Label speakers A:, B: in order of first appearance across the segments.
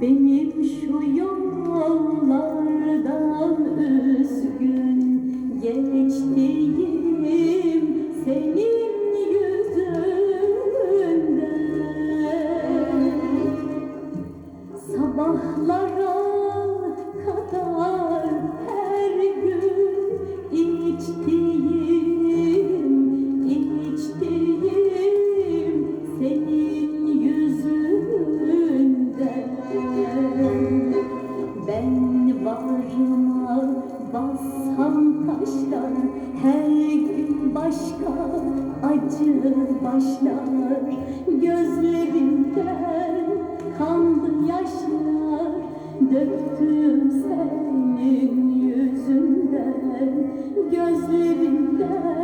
A: benim kan taşlar Her gün başka acı başlar. Gözlerimden kanlı yaşlar. Döktüm senin yüzünden. Gözlerimden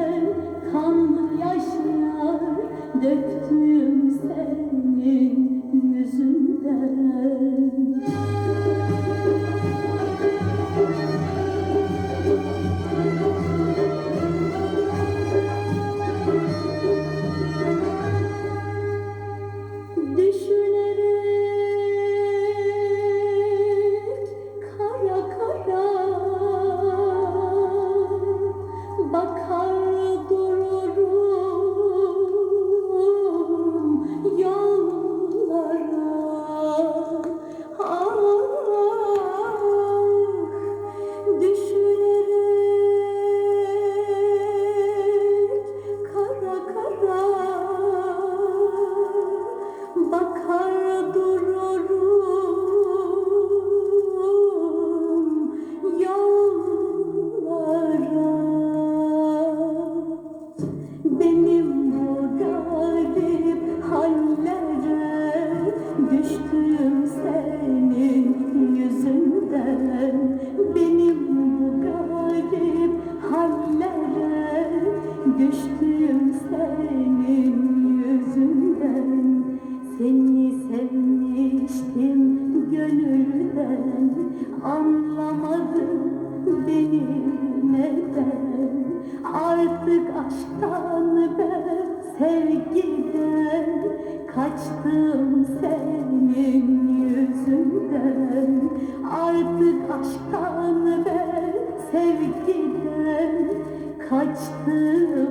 A: düştüm senin yüzünden. Senin sevmiştim gönülden anlamadım beni neden. Artık aşktan ben sevgiden kaçtım senin yüzünden. Artık aşktan ben sevgiden kaçtım